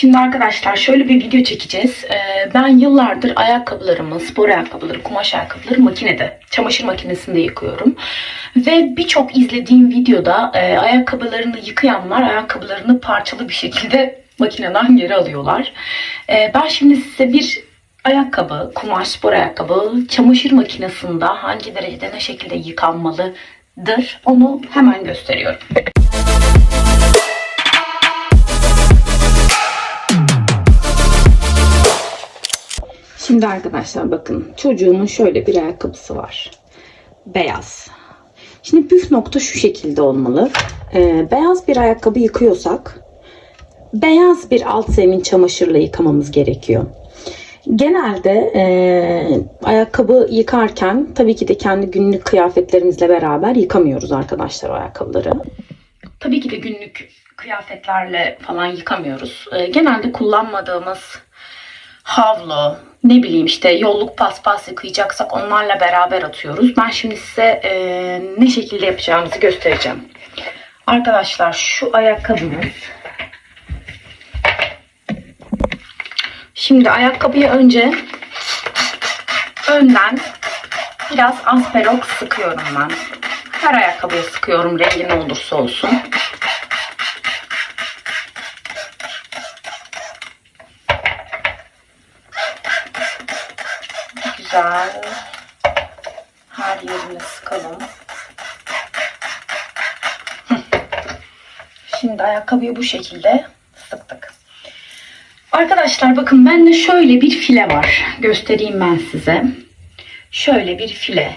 Şimdi arkadaşlar şöyle bir video çekeceğiz. Ee, ben yıllardır ayakkabılarımı, spor ayakkabıları, kumaş ayakkabıları makinede, çamaşır makinesinde yıkıyorum. Ve birçok izlediğim videoda e, ayakkabılarını yıkayanlar ayakkabılarını parçalı bir şekilde makineden geri alıyorlar. Ee, ben şimdi size bir ayakkabı, kumaş, spor ayakkabı, çamaşır makinesinde hangi derecede ne şekilde yıkanmalıdır onu hemen gösteriyorum. Şimdi arkadaşlar bakın çocuğumun şöyle bir ayakkabısı var. Beyaz. Şimdi püf nokta şu şekilde olmalı. Ee, beyaz bir ayakkabı yıkıyorsak beyaz bir alt zemin çamaşırla yıkamamız gerekiyor. Genelde e, ayakkabı yıkarken tabii ki de kendi günlük kıyafetlerimizle beraber yıkamıyoruz arkadaşlar o ayakkabıları. Tabii ki de günlük kıyafetlerle falan yıkamıyoruz. E, genelde kullanmadığımız havlu, ne bileyim işte yolluk paspas yıkayacaksak onlarla beraber atıyoruz. Ben şimdi size e, ne şekilde yapacağımızı göstereceğim. Arkadaşlar şu ayakkabımız. Şimdi ayakkabıyı önce önden biraz asperox sıkıyorum ben. Her ayakkabıya sıkıyorum rengi ne olursa olsun. Güzel her yerine sıkalım. Şimdi ayakkabıyı bu şekilde sıktık. Arkadaşlar bakın bende şöyle bir file var. Göstereyim ben size. Şöyle bir file.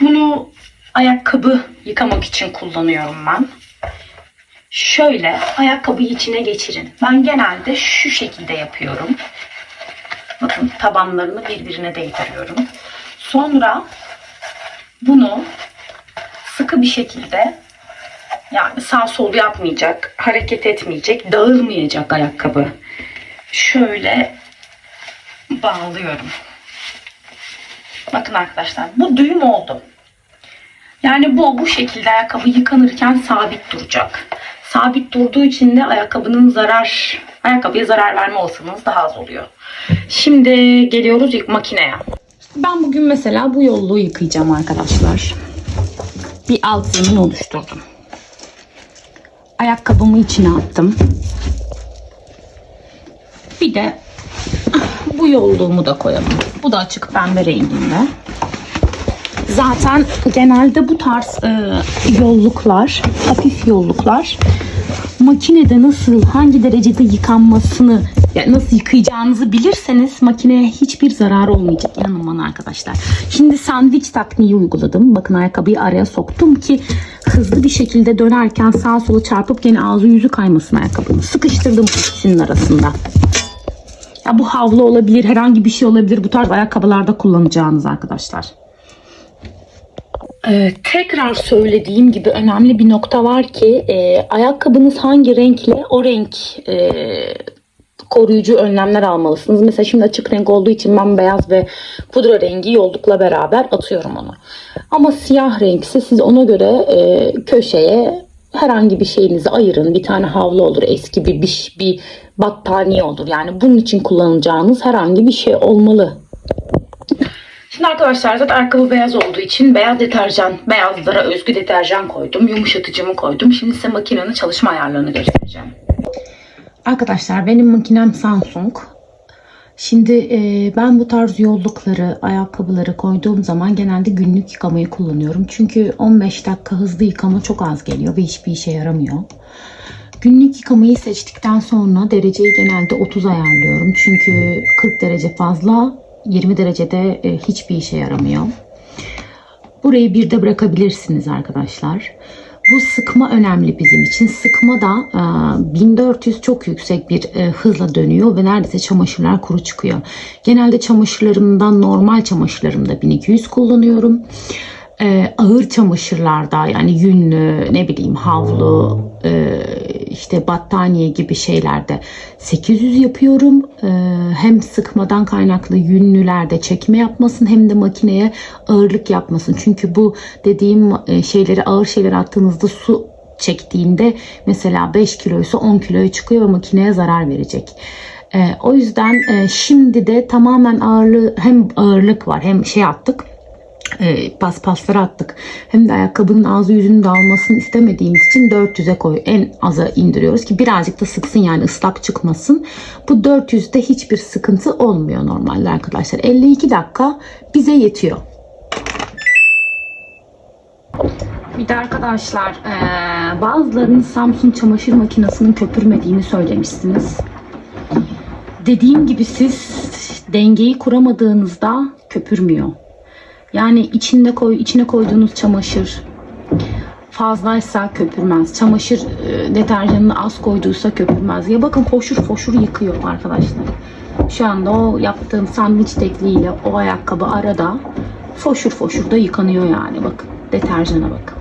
Bunu ayakkabı yıkamak için kullanıyorum ben. Şöyle ayakkabıyı içine geçirin. Ben genelde şu şekilde yapıyorum. Bakın tabanlarını birbirine değdiriyorum. Sonra bunu sıkı bir şekilde yani sağ sol yapmayacak, hareket etmeyecek, dağılmayacak ayakkabı. Şöyle bağlıyorum. Bakın arkadaşlar bu düğüm oldu. Yani bu bu şekilde ayakkabı yıkanırken sabit duracak. Sabit durduğu için de ayakkabının zarar, ayakkabıya zarar verme olasılığınız daha az oluyor. Şimdi geliyoruz ilk makineye. Ben bugün mesela bu yolluğu yıkayacağım arkadaşlar. Bir alt zemin oluşturdum. Ayakkabımı içine attım. Bir de bu yolluğumu da koyalım. Bu da açık pembe renginde. Zaten genelde bu tarz e, yolluklar, hafif yolluklar makinede nasıl, hangi derecede yıkanmasını, yani nasıl yıkayacağınızı bilirseniz makineye hiçbir zarar olmayacak. İnanın bana arkadaşlar. Şimdi sandviç takniği uyguladım. Bakın ayakkabıyı araya soktum ki hızlı bir şekilde dönerken sağa sola çarpıp gene ağzı yüzü kaymasın ayakkabının. Sıkıştırdım ikisinin arasında. Ya bu havlu olabilir, herhangi bir şey olabilir. Bu tarz ayakkabılarda kullanacağınız arkadaşlar. Ee, tekrar söylediğim gibi önemli bir nokta var ki e, ayakkabınız hangi renkle o renk e, koruyucu önlemler almalısınız. Mesela şimdi açık renk olduğu için ben beyaz ve pudra rengi yollukla beraber atıyorum onu. Ama siyah renkse siz ona göre e, köşeye herhangi bir şeyinizi ayırın. Bir tane havlu olur, eski bir, bir, bir battaniye olur. Yani bunun için kullanacağınız herhangi bir şey olmalı Şimdi arkadaşlar zaten ayakkabı beyaz olduğu için beyaz deterjan, beyazlara özgü deterjan koydum. Yumuşatıcımı koydum. Şimdi size makinenin çalışma ayarlarını göstereceğim. Arkadaşlar benim makinem Samsung. Şimdi e, ben bu tarz yollukları, ayakkabıları koyduğum zaman genelde günlük yıkamayı kullanıyorum. Çünkü 15 dakika hızlı yıkama çok az geliyor ve hiçbir işe yaramıyor. Günlük yıkamayı seçtikten sonra dereceyi genelde 30 ayarlıyorum. Çünkü 40 derece fazla, 20 derecede e, hiçbir işe yaramıyor. Burayı bir de bırakabilirsiniz arkadaşlar. Bu sıkma önemli bizim için. Sıkma da e, 1400 çok yüksek bir e, hızla dönüyor ve neredeyse çamaşırlar kuru çıkıyor. Genelde çamaşırlarımdan normal çamaşırlarımda 1200 kullanıyorum. E, ağır çamaşırlarda yani yünlü ne bileyim havlu e, işte battaniye gibi şeylerde 800 yapıyorum. Ee, hem sıkmadan kaynaklı yünlülerde çekme yapmasın hem de makineye ağırlık yapmasın. Çünkü bu dediğim e, şeyleri ağır şeyler attığınızda su çektiğinde mesela 5 kiloysa 10 kiloya çıkıyor ve makineye zarar verecek. Ee, o yüzden e, şimdi de tamamen ağırlığı hem ağırlık var hem şey attık e, paspasları attık. Hem de ayakkabının ağzı yüzünün dağılmasını istemediğimiz için 400'e koy. En aza indiriyoruz ki birazcık da sıksın yani ıslak çıkmasın. Bu 400'de hiçbir sıkıntı olmuyor normalde arkadaşlar. 52 dakika bize yetiyor. Bir de arkadaşlar eee bazılarınız Samsung çamaşır makinesinin köpürmediğini söylemişsiniz. Dediğim gibi siz dengeyi kuramadığınızda köpürmüyor. Yani içinde koy, içine koyduğunuz çamaşır fazlaysa köpürmez. Çamaşır e, deterjanını az koyduysa köpürmez. Ya bakın foşur foşur yıkıyor arkadaşlar. Şu anda o yaptığım sandviç tekniğiyle o ayakkabı arada foşur foşur da yıkanıyor yani bakın. Deterjana bakın.